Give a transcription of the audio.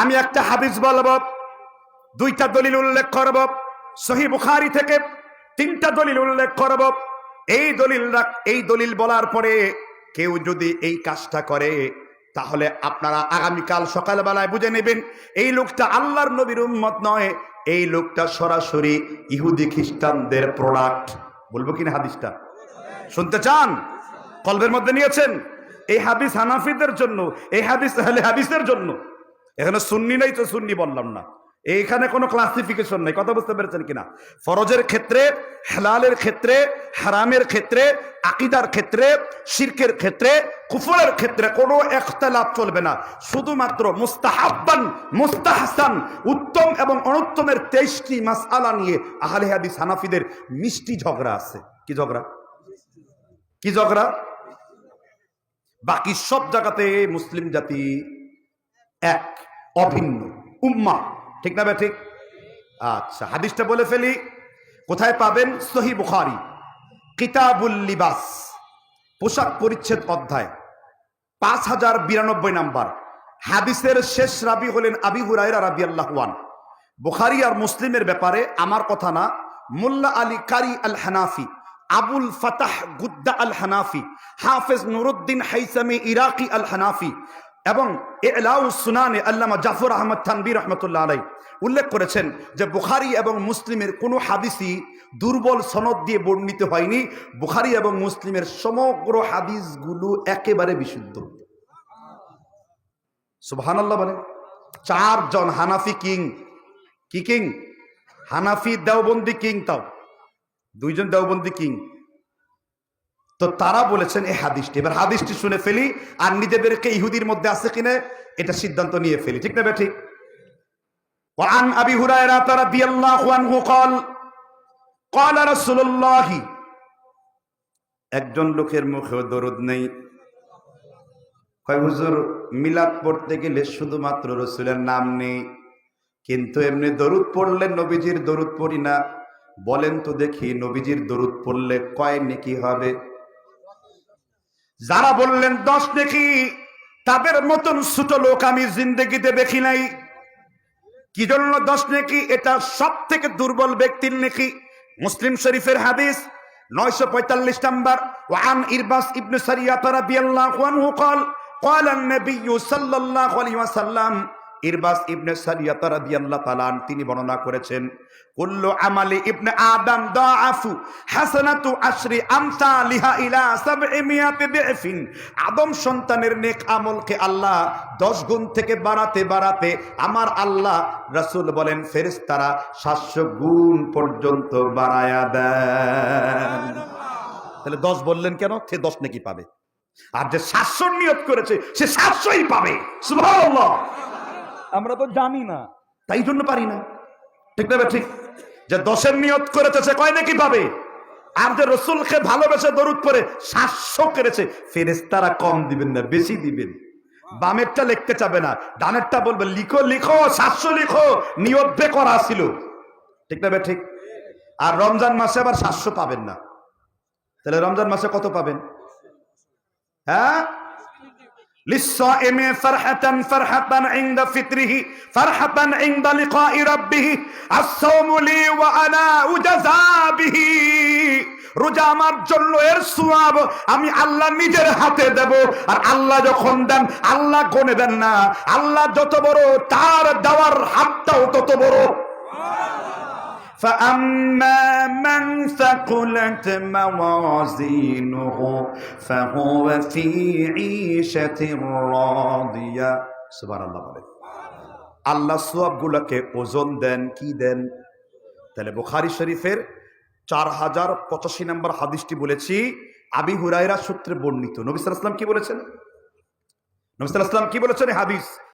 আমি একটা হাদিস বলব, দুইটা দলিল উল্লেখ করব, সহি বুখারি থেকে তিনটা দলিল উল্লেখ করব। এই দলিল এই দলিল বলার পরে কেউ যদি এই কাজটা করে, তাহলে আপনারা আগামীকাল সকালবেলায় বুঝে নেবেন, এই লোকটা আল্লাহর নবীর উম্মত নয়, এই লোকটা সরাসরি ইহুদি খ্রিস্টানদের প্রোডাক্ট বলব কিনা হাদিসটা? শুনতে চান? কলবের মধ্যে নিয়েছেন? এই হাদিস হানাফিদের জন্য, এই হাদিস আহলে হাদিসের জন্য। এখানে সুন্নি নাই তো সুন্নি বললাম না। এইখানে কোনো ক্লাসিফিকেশন নেই, কথা বুঝতে পেরেছেন কিনা? ফরজের ক্ষেত্রে, হেলালের ক্ষেত্রে, হারামের ক্ষেত্রে, আকিদার ক্ষেত্রে, শিরকের ক্ষেত্রে, কুফরের ক্ষেত্রে কোনো একতলাপ চলবে না। শুধুমাত্র মুস্তাহাব্বান, মুস্তাহসান, উত্তম এবং অনুত্তমের তেইশটি মাসআলা নিয়ে আহলে হাদিস হানাফিদের মিষ্টি ঝগড়া আছে। কি ঝগড়া? কি ঝগড়া? বাকি সব জায়গাতে মুসলিম জাতি এক। অভিন্ন। উম্মা। ঠিক না ঠিক আচ্ছা হাদিসটা বলে ফেলি। কোথায় পাবেন? সহি বুখারি। কিতাবুল লিবাস। পোশাক পরিচ্ছেদ অধ্যায়। পাঁচ হাজার বিরানব্বই নাম্বার। হাদিসের শেষ রাবি হলেন আবি হুরাইরা রাবি আল্লাহওয়ান বুখারি আর মুসলিমের ব্যাপারে আমার কথা না। মোল্লা আলী কারি আল হানাফি আবুল ফাতাহ গুদ্দা আল হানাফি হাফেজ নুরুদ্দিন হাইসামি ইরাকি আল হানাফি এবং সুনানে আল্লামা জাফর আহমদ থানবী রহমতুল্লাহ আলাই উল্লেখ করেছেন যে বুখারি এবং মুসলিমের কোনো হাদিসই দুর্বল সনদ দিয়ে বর্ণিত হয়নি। বুখারি এবং মুসলিমের সমগ্র হাদিসগুলো একেবারে বিশুদ্ধ। সুবহানাল্লাহ বলে চারজন হানাফি কিং, কি কিং? হানাফি দেওবন্দি কিং তাও। দুইজন দেওবন্দি কিং। তো তারা বলেছেন এই হাদিসটি এবার হাদিসটি শুনে ফেলি আর নিজেদেরকে ইহুদির মধ্যে আছে কিনা এটা সিদ্ধান্ত নিয়ে ফেলি ঠিক না বে ঠিক وعن ابي هريره رضي الله عنه قال قال رسول الله একজন লোকের মুখেও দরুদ নেই কয় হুজুর মিলাদ পড়তে গেলে শুধুমাত্র রসুলের নাম নেই কিন্তু এমনি দরুদ পড়লে নবীজির দরুদ পড়ি না বলেন তো দেখি নবীজির দরুদ পড়লে কয় নেকি হবে যারা বললেন দশ নেকি তাদের মতন ছোট লোক আমি জিন্দগিতে দেখি নাই কি জন্য দশ নেকি এটা সব থেকে দুর্বল ব্যক্তির নেকি মুসলিম শরীফের হাদিস নয়শো পঁয়তাল্লিশ নম্বর ওয়ান ইরবাস ইবনে সারিয়াত রাদিয়াল্লাহু আনহু قال قال النبي صلى الله عليه وسلم ইরবাস ইবনে তিনি বর্ণনা করেছেন, কুল্লু আমালি ইবনে আদম ইলা আদম সন্তানের নেক আমলকে আল্লাহ 10 গুণ থেকে বাড়াতে বাড়াতে আমার আল্লাহ রাসূল বলেন, ফেরেশতারা 700 গুণ পর্যন্ত বাড়ায়া তাহলে 10 বললেন কেন? সে 10 নাকি পাবে। আর যে 700 নিয়ত করেছে, সে 700ই পাবে। সুবহানাল্লাহ। আমরা তো জানি না। তাই জন্য পারি না। ঠিক না ঠিক। যে দশের নিয়ত করেছে সে কয় নাকি পাবে? আর যে রসুলকে ভালোবেসে দরুদ পরে সাতশো করেছে ফেরেস্তারা কম দিবেন না, বেশি দিবেন। বামেরটা লিখতে চাবে না, ডানেরটা বলবে, লিখো লিখো, সাতশো লিখো, নিয়ত বে করা ছিল। ঠিক না ঠিক। আর রমজান মাসে আবার সাতশো পাবেন না। তাহলে রমজান মাসে কত পাবেন? হ্যাঁ? للصائم فرحة فرحة عند فطره فرحة عند لقاء ربه الصوم لي وأنا أجزى به রোজা আমার জন্য এর সোয়াব আমি আল্লাহ নিজের হাতে দেব আর আল্লাহ যখন দেন আল্লাহ গনে দেন না আল্লাহ যত বড় তার দেওয়ার হাতটাও তত বড় فأما من ثقلت موازينه فهو في عيشة راضية سبحان الله বলে আল্লাহ সোয়াবগুলোকে ওজন দেন কি দেন তাহলে বুখারি শরীফের চার হাজার পঁচাশি নম্বর হাদিসটি বলেছি আবি হুরাইরা সূত্রে বর্ণিত নবী সাল্লাল্লাহু আলাইহি ওয়াসাল্লাম কি বলেছেন নবী সাল্লাল্লাহু আলাইহি ওয়াসাল্লাম কি বলেছেন এই হাদিস